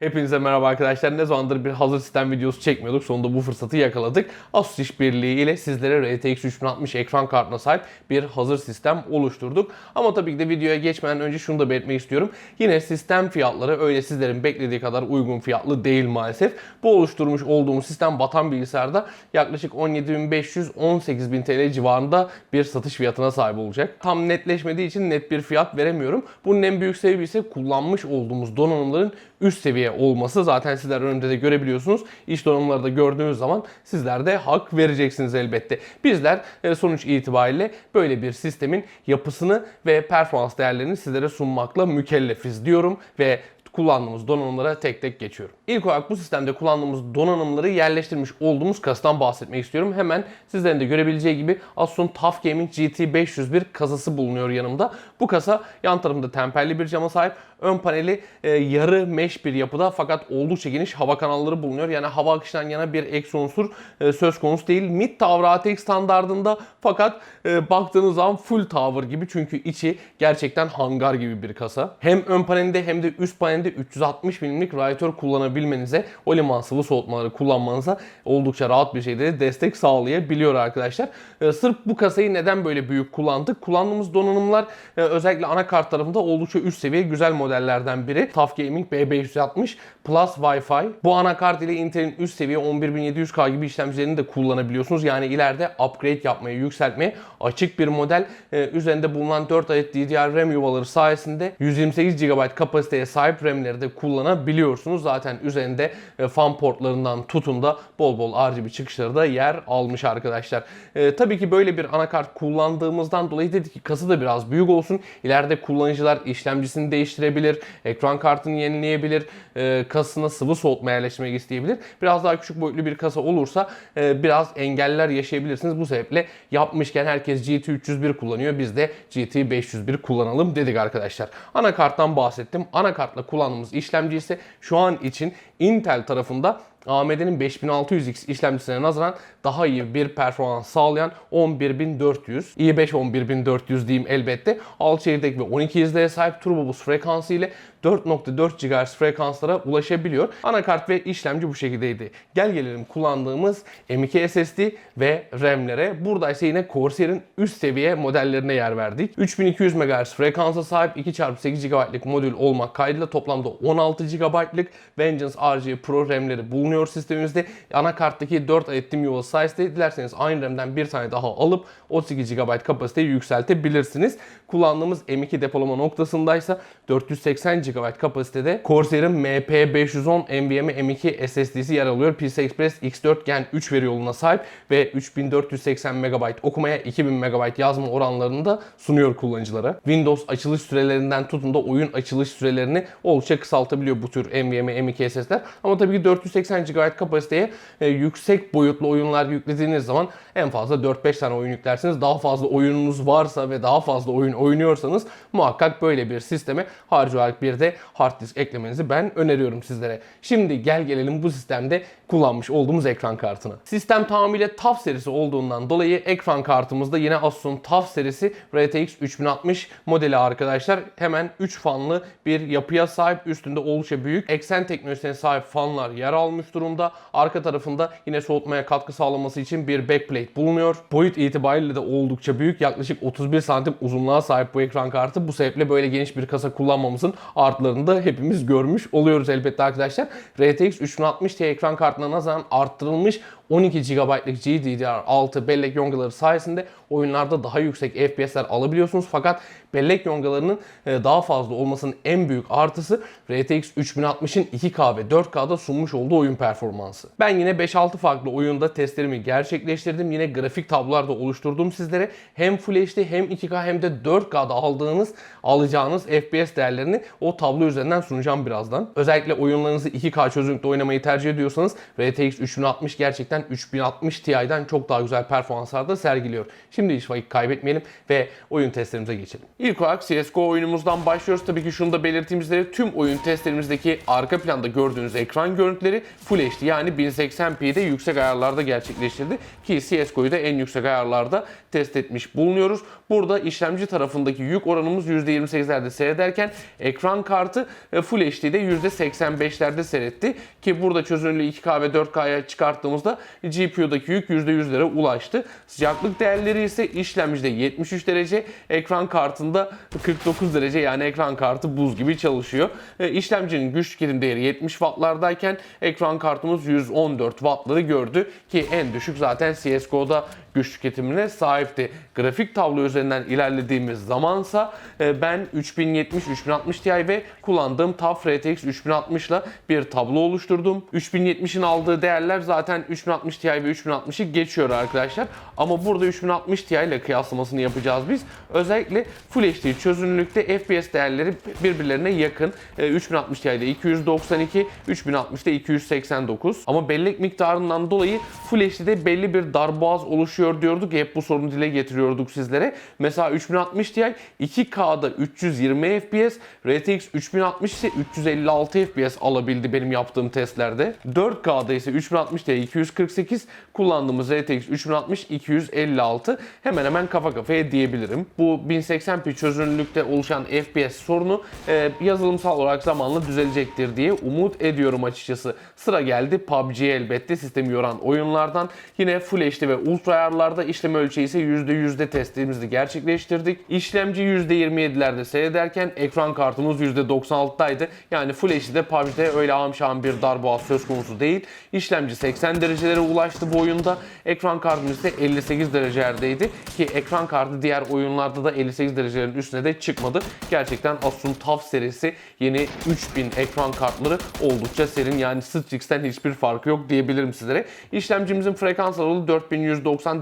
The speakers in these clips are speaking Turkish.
Hepinize merhaba arkadaşlar. Ne zamandır bir hazır sistem videosu çekmiyorduk. Sonunda bu fırsatı yakaladık. Asus işbirliği ile sizlere RTX 3060 ekran kartına sahip bir hazır sistem oluşturduk. Ama tabii ki de videoya geçmeden önce şunu da belirtmek istiyorum. Yine sistem fiyatları öyle sizlerin beklediği kadar uygun fiyatlı değil maalesef. Bu oluşturmuş olduğumuz sistem Batan Bilgisayar'da yaklaşık 17.500-18.000 TL civarında bir satış fiyatına sahip olacak. Tam netleşmediği için net bir fiyat veremiyorum. Bunun en büyük sebebi ise kullanmış olduğumuz donanımların üst seviye olması. Zaten sizler önümde de görebiliyorsunuz. İş donanımları da gördüğünüz zaman sizler de hak vereceksiniz elbette. Bizler e, sonuç itibariyle böyle bir sistemin yapısını ve performans değerlerini sizlere sunmakla mükellefiz diyorum ve kullandığımız donanımlara tek tek geçiyorum. İlk olarak bu sistemde kullandığımız donanımları yerleştirmiş olduğumuz kasadan bahsetmek istiyorum. Hemen sizlerin de görebileceği gibi Asus'un TUF Gaming GT501 kasası bulunuyor yanımda. Bu kasa yan tarafında temperli bir cama sahip. Ön paneli e, yarı mesh bir yapıda fakat oldukça geniş hava kanalları bulunuyor. Yani hava akışından yana bir eksi unsur e, söz konusu değil. Mid Tower ATX standartında fakat e, baktığınız zaman full tower gibi çünkü içi gerçekten hangar gibi bir kasa. Hem ön panelinde hem de üst panelinde 360 mm'lik radyatör kullanabilmenize, o liman sıvı soğutmaları kullanmanıza oldukça rahat bir şekilde destek sağlayabiliyor arkadaşlar. E, sırf bu kasayı neden böyle büyük kullandık? Kullandığımız donanımlar e, özellikle anakart tarafında oldukça üst seviye güzel modellerden biri. TUF Gaming B560 Plus Wi-Fi. Bu anakart ile Intel'in üst seviye 11700K gibi işlemcilerini de kullanabiliyorsunuz. Yani ileride upgrade yapmaya, yükseltmeye açık bir model. Ee, üzerinde bulunan 4 adet DDR RAM yuvaları sayesinde 128 GB kapasiteye sahip RAM'leri de kullanabiliyorsunuz. Zaten üzerinde e, fan portlarından tutun da bol bol RGB çıkışları da yer almış arkadaşlar. Ee, tabii ki böyle bir anakart kullandığımızdan dolayı dedik ki kası da biraz büyük olsun. İleride kullanıcılar işlemcisini değiştirebilir, ekran kartını yenileyebilir, e, kasına sıvı soğutma yerleştirmek isteyebilir. Biraz daha küçük boyutlu bir kasa olursa e, biraz engeller yaşayabilirsiniz. Bu sebeple yapmışken herkes GT301 kullanıyor. Biz de GT501 kullanalım dedik arkadaşlar. Anakarttan bahsettim. Anakartla kullandığımız işlemci ise şu an için Intel tarafında AMD'nin 5600X işlemcisine nazaran daha iyi bir performans sağlayan 11400, i5 11400 diyeyim elbette. 6 çekirdek ve 12 izleye sahip turbo boost frekansı ile 4.4 GHz frekanslara ulaşabiliyor. Anakart ve işlemci bu şekildeydi. Gel gelelim kullandığımız M2 SSD ve RAM'lere. Burada ise yine Corsair'in üst seviye modellerine yer verdik. 3200 MHz frekansa sahip 2x8 GB'lık modül olmak kaydıyla toplamda 16 GB'lık Vengeance RG Pro RAM'leri bulunuyor sistemimizde. Anakarttaki 4 adet DIMM yuvası sayesinde dilerseniz aynı RAM'den bir tane daha alıp 32 GB kapasiteyi yükseltebilirsiniz. Kullandığımız M2 depolama noktasındaysa 480 GB kapasitede Corsair'in MP510 NVMe M2 SSD'si yer alıyor. PCI Express X4 Gen 3 veri yoluna sahip ve 3480 MB okumaya 2000 MB yazma oranlarını da sunuyor kullanıcılara. Windows açılış sürelerinden tutun da oyun açılış sürelerini oldukça kısaltabiliyor bu tür NVMe M2 SSD'ler. Ama tabii ki 480 GB kapasiteye e, yüksek boyutlu oyunlar yüklediğiniz zaman en fazla 4-5 tane oyun yüklersiniz. Daha fazla oyununuz varsa ve daha fazla oyun oynuyorsanız muhakkak böyle bir sisteme harcı olarak bir de hard disk eklemenizi ben öneriyorum sizlere. Şimdi gel gelelim bu sistemde kullanmış olduğumuz ekran kartına. Sistem tamamıyla TUF serisi olduğundan dolayı ekran kartımızda yine Asus'un TUF serisi RTX 3060 modeli arkadaşlar. Hemen 3 fanlı bir yapıya sahip. Üstünde oldukça büyük eksen teknolojisine sahip fanlar yer almış durumda. Arka tarafında yine soğutmaya katkı sağlaması için bir backplate bulunuyor. Boyut itibariyle de oldukça büyük. Yaklaşık 31 santim uzunluğa sahip bu ekran kartı. Bu sebeple böyle geniş bir kasa kullanmamızın artlarını da hepimiz görmüş oluyoruz elbette arkadaşlar. RTX 3060 Ti ekran kartına nazaran arttırılmış 12 GB'lık GDDR6 bellek yongaları sayesinde oyunlarda daha yüksek FPS'ler alabiliyorsunuz. Fakat bellek yongalarının e, daha fazla olmasının en büyük artısı RTX 3060'ın 2K ve 4K'da sunmuş olduğu oyun performansı. Ben yine 5-6 farklı oyunda testlerimi gerçekleştirdim. Yine grafik tablolar da oluşturdum sizlere. Hem Full HD hem 2K hem de 4K'da aldığınız, alacağınız FPS değerlerini o tablo üzerinden sunacağım birazdan. Özellikle oyunlarınızı 2K çözünürlükte oynamayı tercih ediyorsanız RTX 3060 gerçekten gerçekten 3060 Ti'den çok daha güzel performanslar da sergiliyor. Şimdi hiç vakit kaybetmeyelim ve oyun testlerimize geçelim. İlk olarak CSGO oyunumuzdan başlıyoruz. Tabii ki şunu da belirteyim sizlere. Tüm oyun testlerimizdeki arka planda gördüğünüz ekran görüntüleri Full HD yani 1080p'de yüksek ayarlarda gerçekleştirdi. Ki CSGO'yu da en yüksek ayarlarda test etmiş bulunuyoruz. Burada işlemci tarafındaki yük oranımız %28'lerde seyrederken ekran kartı e, Full HD'de %85'lerde seyretti. Ki burada çözünürlüğü 2K ve 4K'ya çıkarttığımızda GPU'daki yük %100'lere ulaştı. Sıcaklık değerleri ise işlemcide 73 derece, ekran kartında 49 derece yani ekran kartı buz gibi çalışıyor. E, işlemcinin güç tüketim değeri 70 wattlardayken ekran kartımız 114 wattları gördü ki en düşük zaten CSGO'da güç tüketimine sahipti. Grafik tablo üzerinden ilerlediğimiz zamansa e, ben 3070-3060 Ti ve kullandığım TUF RTX 3060 ile bir tablo oluşturdum. 3070'in aldığı değerler zaten 3060 Ti ve 3060'ı geçiyor arkadaşlar. Ama burada 3060 Ti ile kıyaslamasını yapacağız biz. Özellikle Full HD çözünürlükte FPS değerleri birbirlerine yakın. E, 3060 Ti'de 292, 3060'da 289. Ama bellek miktarından dolayı Full HD'de belli bir darboğaz oluşuyor diyorduk. Hep bu sorunu dile getiriyorduk sizlere. Mesela 3060 Ti 2K'da 320 FPS, RTX 3060 ise 356 FPS alabildi benim yaptığım testlerde. 4K'da ise 3060 Ti 248, kullandığımız RTX 3060 256. Hemen hemen kafa kafaya diyebilirim. Bu 1080p çözünürlükte oluşan FPS sorunu e, yazılımsal olarak zamanla düzelecektir diye umut ediyorum açıkçası. Sıra geldi PUBG'ye elbette sistemi yoran oyunlardan. Yine Full HD ve Ultra ayarlarda işlem ölçeği ise %100'de testimizi gerçekleştirdik. İşlemci %27'lerde seyrederken ekran kartımız %96'daydı. Yani Full HD'de PUBG'de öyle amşan bir darboğaz söz konusu değil. İşlemci 80 derecelere ulaştı bu oyunda. Ekran kartımız ise 58 derecelerdeydi ki ekran kartı diğer oyunlarda da 58 derecelerin üstüne de çıkmadı. Gerçekten Asus'un TUF serisi yeni 3000 ekran kartları oldukça serin. Yani Strix'ten hiçbir farkı yok diyebilirim sizlere. İşlemcimizin frekans aralığı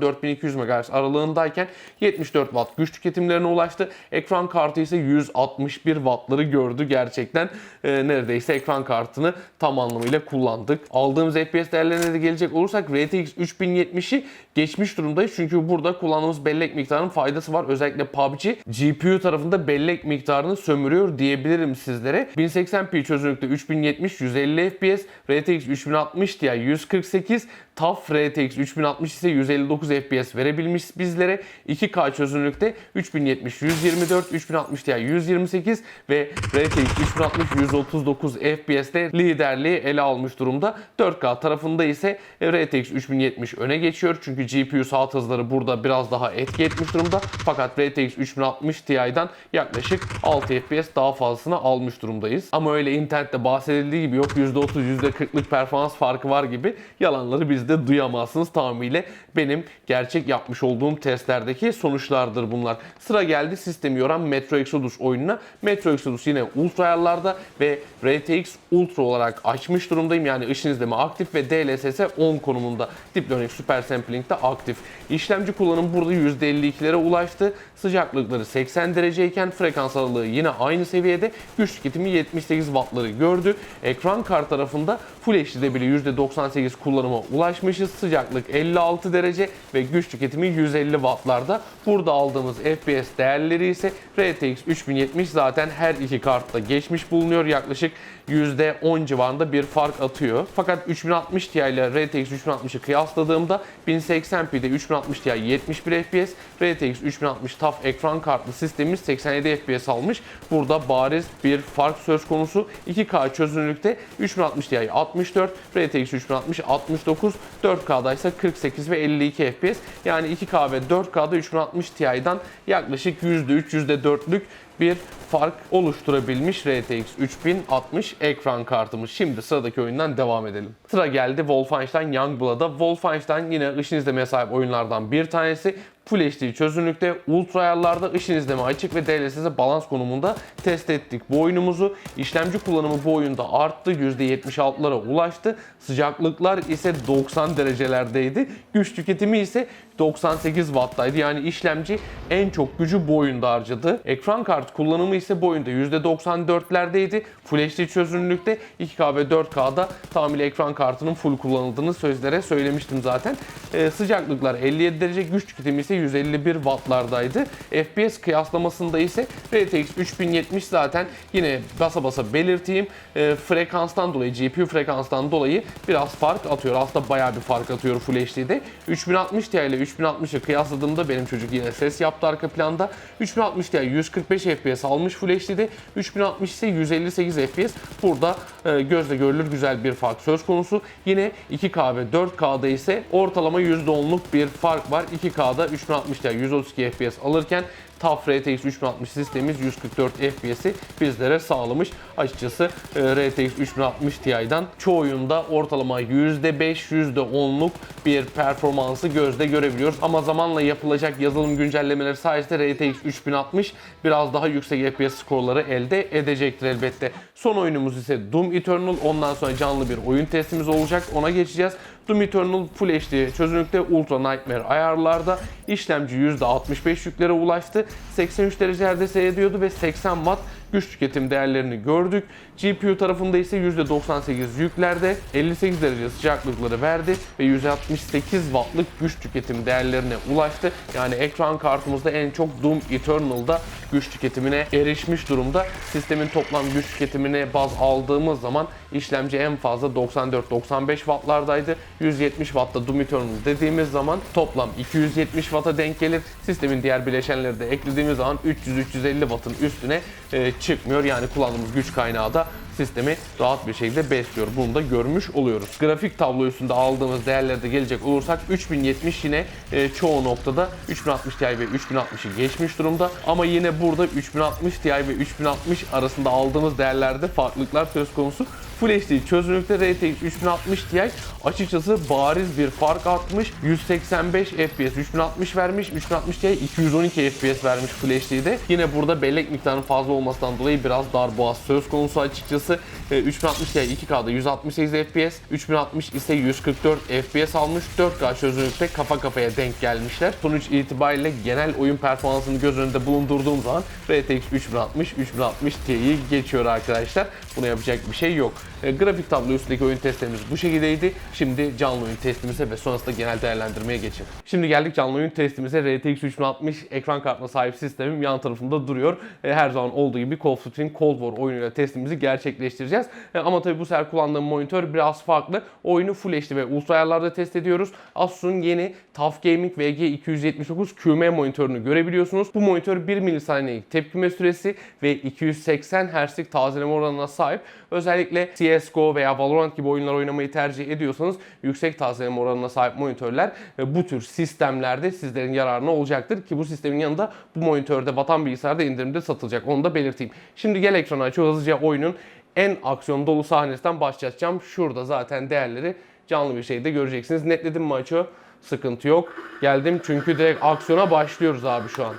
4190-4200 MHz aralığındayken 74 Watt güç tüketimlerine ulaştı. Ekran kartı ise 161 Watt'ları gördü gerçekten. e, neredeyse ekran kartını tam anlamıyla kullandık. Aldığımız FPS değerlerine de gelecek olursak RTX 3070'i geçmiş durumdayız. Çünkü burada kullandığımız bellek miktarının faydası var. Özellikle PUBG GPU tarafında bellek miktarını sömürüyor diyebilirim sizlere. 1080p çözünürlükte 3070 150 FPS, RTX 3060 Ti 148, TUF RTX 3060 ise 159 FPS verebilmiş bizlere. 2K çözünürlükte 3070 124, 3060 Ti 128 ve RTX 3060 139 FPS'te liderliği ele almış durumda. 4K tarafında ise RTX 3070 öne geçiyor. Çünkü GPU saat hızları burada biraz daha etki etmiş durumda. Fakat RTX 3060 Ti'den yaklaşık 6 FPS daha fazlasını almış durumdayız. Ama öyle internette bahsedildiği gibi yok %30 %40'lık performans farkı var gibi yalanları biz de duyamazsınız. Tamamıyla benim gerçek yapmış olduğum testlerdeki sonuçlardır bunlar. Sıra geldi sistemi yoran Metro Exodus oyununa. Metro Exodus yine ultra ayarlarda ve RTX Ultra olarak açmış durumdayım. Yani ışın izleme aktif ve DLSS 10 konumunda. Deep Learning Super Sampling de aktif. İşlemci kullanım burada %52'lere ulaştı. Sıcaklıkları 80 dereceyken frekans aralığı yine aynı seviyede. Güç tüketimi 78 wattları gördü. Ekran kart tarafında Full HD'de bile %98 kullanıma ulaşmışız. Sıcaklık 56 derece ve güç tüketimi 150 wattlarda. Burada aldığımız FPS değerleri ise RTX 3070 zaten her iki kartta geçmiş bulunuyor. Yaklaşık %10 civarında bir fark atıyor. Fakat 3060 Ti ile RTX 3060'ı kıyasladığımda 1080p'de 3060 Ti 71 FPS, RTX 3060 TUF ekran kartlı sistemimiz 87 FPS almış. Burada bariz bir fark söz konusu. 2K çözünürlükte 3060 Ti 64, RTX 3060 69, 4K'da ise 48 ve 52 FPS. Yani 2K ve 4K'da 3060 Ti'den yaklaşık %3, %4'lük bir fark oluşturabilmiş RTX 3060 ekran kartımız. Şimdi sıradaki oyundan devam edelim. Sıra geldi Wolfenstein Youngblood'a. Wolfenstein yine ışın izlemeye sahip oyunlardan bir tanesi. Full HD çözünürlükte, ultra ayarlarda ışın izleme açık ve DLSS balans konumunda test ettik bu oyunumuzu. İşlemci kullanımı bu oyunda arttı. %76'lara ulaştı. Sıcaklıklar ise 90 derecelerdeydi. Güç tüketimi ise 98 watt'taydı. Yani işlemci en çok gücü bu oyunda harcadı. Ekran kart kullanımı ise bu oyunda %94'lerdeydi. Full HD çözünürlükte 2K ve 4K'da tamamıyla ekran kartının full kullanıldığını sözlere söylemiştim zaten. Ee, sıcaklıklar 57 derece, güç tüketimi ise RTX 151 wattlardaydı. FPS kıyaslamasında ise RTX 3070 zaten yine basa basa belirteyim. E, frekanstan dolayı, GPU frekanstan dolayı biraz fark atıyor. Aslında bayağı bir fark atıyor Full HD'de. 3060 Ti ile 3060'ı kıyasladığımda benim çocuk yine ses yaptı arka planda. 3060 Ti 145 FPS almış Full HD'de. 3060 ise 158 FPS. Burada e, gözle görülür güzel bir fark söz konusu. Yine 2K ve 4K'da ise ortalama %10'luk bir fark var. 2K'da 3 360'da 132 FPS alırken TUF RTX 3060 sistemimiz 144 FPS'i bizlere sağlamış. Açıkçası RTX 3060 Ti'den çoğu oyunda ortalama %5, %10'luk bir performansı gözde görebiliyoruz. Ama zamanla yapılacak yazılım güncellemeleri sayesinde RTX 3060 biraz daha yüksek FPS skorları elde edecektir elbette. Son oyunumuz ise Doom Eternal. Ondan sonra canlı bir oyun testimiz olacak. Ona geçeceğiz. Doom Eternal Full HD çözünürlükte Ultra Nightmare ayarlarda işlemci %65 yüklere ulaştı. 83 derecelerde seyrediyordu ve 80 Watt güç tüketim değerlerini gördük. GPU tarafında ise %98 yüklerde 58 derece sıcaklıkları verdi ve 168 wattlık güç tüketim değerlerine ulaştı. Yani ekran kartımızda en çok Doom Eternal'da güç tüketimine erişmiş durumda. Sistemin toplam güç tüketimine baz aldığımız zaman işlemci en fazla 94-95 wattlardaydı. 170 wattta Eternal dediğimiz zaman toplam 270 watt'a denk gelir. Sistemin diğer bileşenleri de eklediğimiz zaman 300-350 wattın üstüne e, çıkmıyor. Yani kullandığımız güç kaynağı da sistemi rahat bir şekilde besliyor. Bunu da görmüş oluyoruz. Grafik tablo aldığımız değerlerde gelecek olursak 3070 yine e, çoğu noktada 3060 Ti ve 3060'ı geçmiş durumda. Ama yine burada 3060 Ti ve 3060 arasında aldığımız değerlerde farklılıklar söz konusu. Full HD çözünürlükte RTX 3060 Ti açıkçası bariz bir fark atmış. 185 FPS 3060 vermiş. 3060 Ti 212 FPS vermiş Full HD'de. Yine burada bellek miktarının fazla olmasından dolayı biraz dar boğaz söz konusu açıkçası. E, 3060 Ti 2K'da 168 FPS, 3060 ise 144 FPS almış. 4K çözünürlükte kafa kafaya denk gelmişler. Sonuç itibariyle genel oyun performansını göz önünde bulundurduğum zaman RTX 3060 3060 Ti'yi geçiyor arkadaşlar. Buna yapacak bir şey yok. E, grafik tablo üstündeki oyun testlerimiz bu şekildeydi. Şimdi canlı oyun testimize ve sonrasında genel değerlendirmeye geçelim. Şimdi geldik canlı oyun testimize. RTX 3060 ekran kartına sahip sistemim yan tarafımda duruyor. E, her zaman olduğu gibi Call of Duty'nin Cold War oyunuyla testimizi gerçekleştireceğiz. E, ama tabii bu sefer kullandığım monitör biraz farklı. Oyunu Full HD ve ultra ayarlarda test ediyoruz. Asus'un yeni TUF Gaming VG279 QM monitörünü görebiliyorsunuz. Bu monitör 1 milisaniyelik tepkime süresi ve 280 Hz'lik tazeleme oranına sahip. Özellikle CSGO veya Valorant gibi oyunlar oynamayı tercih ediyorsanız yüksek tazeleme oranına sahip monitörler e, bu tür sistemlerde sizlerin yararına olacaktır. Ki bu sistemin yanında bu monitörde Vatan Bilgisayar'da indirimde satılacak. Onu da belirteyim. Şimdi gel ekranı açıyor hızlıca oyunun en aksiyon dolu sahnesinden başlayacağım. Şurada zaten değerleri canlı bir şekilde göreceksiniz. Netledim mi açıyor? Sıkıntı yok. Geldim çünkü direkt aksiyona başlıyoruz abi şu an.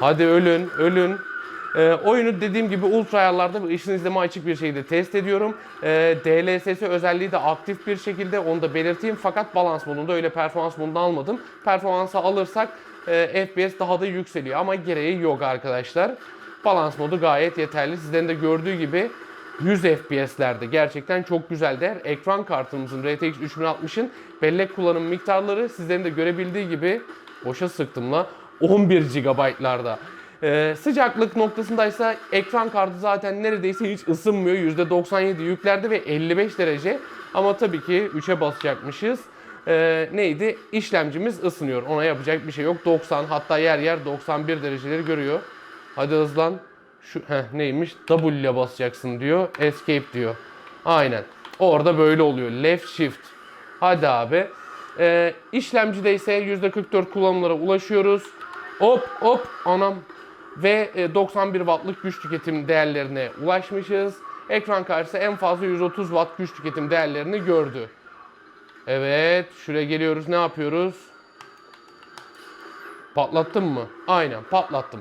Hadi ölün, ölün. Ee, oyunu dediğim gibi ultra ayarlarda ışın izleme açık bir şekilde test ediyorum. Ee, DLSS özelliği de aktif bir şekilde onu da belirteyim. Fakat balans modunda öyle performans modunda almadım. Performansı alırsak e, FPS daha da yükseliyor ama gereği yok arkadaşlar. Balans modu gayet yeterli. Sizlerin de gördüğü gibi 100 FPS'lerde gerçekten çok güzel değer. Ekran kartımızın RTX 3060'ın bellek kullanım miktarları sizlerin de görebildiği gibi boşa sıktım la 11 GB'larda. Ee, sıcaklık noktasındaysa ekran kartı zaten neredeyse hiç ısınmıyor. %97 yüklerde ve 55 derece. Ama tabii ki 3'e basacakmışız. Ee, neydi? İşlemcimiz ısınıyor. Ona yapacak bir şey yok. 90 hatta yer yer 91 dereceleri görüyor. Hadi hızlan. Şu heh, neymiş? W ile basacaksın diyor. Escape diyor. Aynen. Orada böyle oluyor. Left shift. Hadi abi. Ee, işlemcide ise %44 kullanımlara ulaşıyoruz. Hop hop anam. Ve e, 91 wattlık güç tüketim değerlerine ulaşmışız. Ekran karşısı en fazla 130 watt güç tüketim değerlerini gördü. Evet, şuraya geliyoruz. Ne yapıyoruz? Patlattım mı? Aynen patlattım.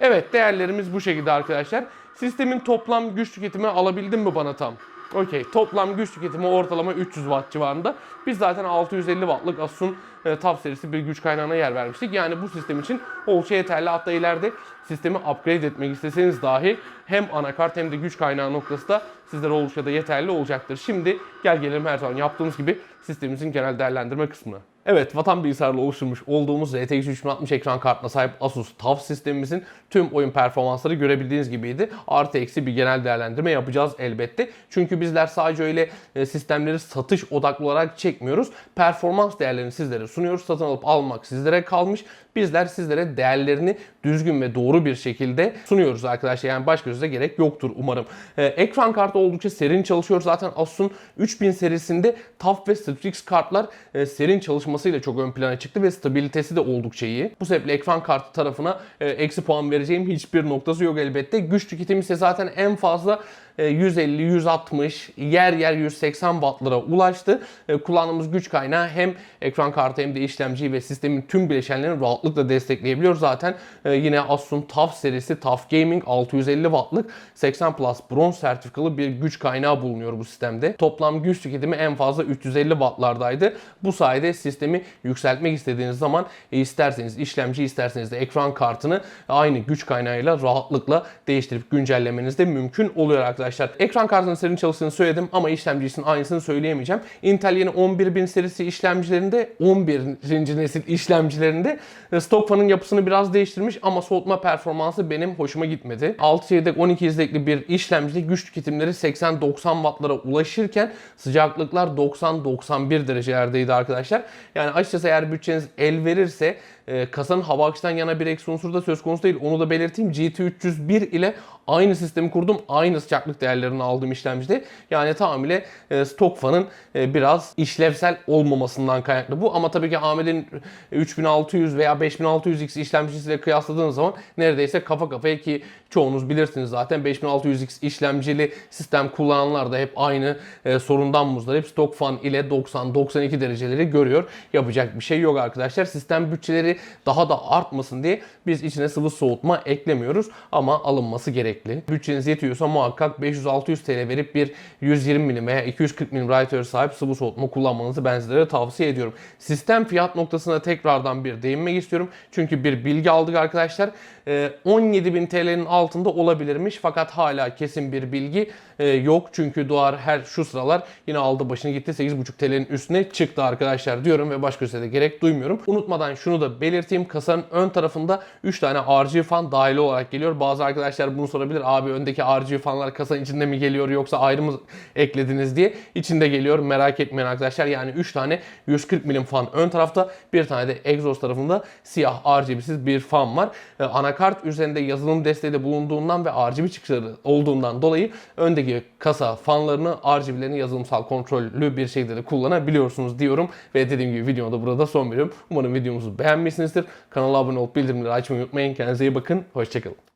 Evet değerlerimiz bu şekilde arkadaşlar. Sistemin toplam güç tüketimi alabildin mi bana tam? Okey. Toplam güç tüketimi ortalama 300 watt civarında. Biz zaten 650 wattlık Asus'un e, TUF serisi bir güç kaynağına yer vermiştik. Yani bu sistem için oldukça yeterli. Hatta ileride sistemi upgrade etmek isteseniz dahi hem anakart hem de güç kaynağı noktası da sizlere oldukça da yeterli olacaktır. Şimdi gel gelelim her zaman yaptığımız gibi sistemimizin genel değerlendirme kısmına. Evet, Vatan Bilgisayar'la oluşturmuş olduğumuz RTX 3060 ekran kartına sahip Asus TUF sistemimizin tüm oyun performansları görebildiğiniz gibiydi. Artı eksi bir genel değerlendirme yapacağız elbette. Çünkü bizler sadece öyle e, sistemleri satış odaklı olarak çekmiyoruz. Performans değerlerini sizlere sunuyoruz. Satın alıp almak sizlere kalmış. Bizler sizlere değerlerini düzgün ve doğru bir şekilde sunuyoruz arkadaşlar. Yani başka söze gerek yoktur umarım. Ee, ekran kartı oldukça serin çalışıyor. Zaten Asus'un 3000 serisinde TUF ve Strix kartlar e, serin çalışmasıyla çok ön plana çıktı ve stabilitesi de oldukça iyi. Bu sebeple ekran kartı tarafına e, eksi puan vereceğim hiçbir noktası yok elbette. Güç tüketimi ise zaten en fazla 150, 160, yer yer 180 wattlara ulaştı. E, Kullandığımız güç kaynağı hem ekran kartı hem de işlemciyi ve sistemin tüm bileşenlerini rahatlıkla destekleyebiliyor. Zaten e, yine Asus'un TUF serisi TUF Gaming 650 wattlık 80 Plus bronz sertifikalı bir güç kaynağı bulunuyor bu sistemde. Toplam güç tüketimi en fazla 350 wattlardaydı. Bu sayede sistemi yükseltmek istediğiniz zaman e, isterseniz işlemci isterseniz de ekran kartını aynı güç kaynağıyla rahatlıkla değiştirip güncellemeniz de mümkün oluyor arkadaşlar. Ekran kartının serin çalıştığını söyledim ama işlemcisinin aynısını söyleyemeyeceğim. Intel yeni 11000 serisi işlemcilerinde 11. nesil işlemcilerinde e, stok yapısını biraz değiştirmiş ama soğutma performansı benim hoşuma gitmedi. 6 çeyrek 12 izlekli bir işlemcide güç tüketimleri 80-90 wattlara ulaşırken sıcaklıklar 90-91 derecelerdeydi arkadaşlar. Yani açıkçası eğer bütçeniz el verirse e, kasanın hava akıştan yana bir eksi unsur da söz konusu değil. Onu da belirteyim. GT301 ile aynı sistemi kurdum. Aynı sıcaklık değerlerini aldığım işlemcide. Yani tamamıyla e, stok fanın e, biraz işlevsel olmamasından kaynaklı bu. Ama tabii ki AMD'nin 3600 veya 5600X işlemcisiyle kıyasladığınız zaman neredeyse kafa kafaya ki çoğunuz bilirsiniz zaten 5600X işlemcili sistem kullananlar da hep aynı e, sorundan muzdarip. Stok fan ile 90-92 dereceleri görüyor. Yapacak bir şey yok arkadaşlar. Sistem bütçeleri daha da artmasın diye biz içine sıvı soğutma eklemiyoruz ama alınması gerekli. Bütçeniz yetiyorsa muhakkak 500-600 TL verip bir 120 milim veya 240 milim radyatör sahip sıvı soğutma kullanmanızı ben sizlere tavsiye ediyorum. Sistem fiyat noktasına tekrardan bir değinmek istiyorum. Çünkü bir bilgi aldık arkadaşlar. Ee, 17.000 TL'nin altında olabilirmiş fakat hala kesin bir bilgi e, yok. Çünkü Doğar her şu sıralar yine aldı başını gitti 8.5 TL'nin üstüne çıktı arkadaşlar diyorum ve başka de gerek duymuyorum. Unutmadan şunu da belirteyim. Kasanın ön tarafında 3 tane RGB fan dahili olarak geliyor. Bazı arkadaşlar bunu sorabilir. Abi öndeki RGB fanlar kasanın içinde mi geliyor yoksa ayrı mı eklediniz diye. İçinde geliyor. Merak etmeyin arkadaşlar. Yani 3 tane 140 milim fan ön tarafta. Bir tane de egzoz tarafında siyah RGB'siz bir fan var. Ee, anakart üzerinde yazılım desteği de bulunduğundan ve RGB çıkışları olduğundan dolayı öndeki kasa fanlarını RGB'lerini yazılımsal kontrollü bir şekilde de kullanabiliyorsunuz diyorum. Ve dediğim gibi videoda burada son veriyorum. Umarım videomuzu beğenmişsinizdir. Kanala abone olup bildirimleri açmayı unutmayın. Kendinize iyi bakın. Hoşçakalın.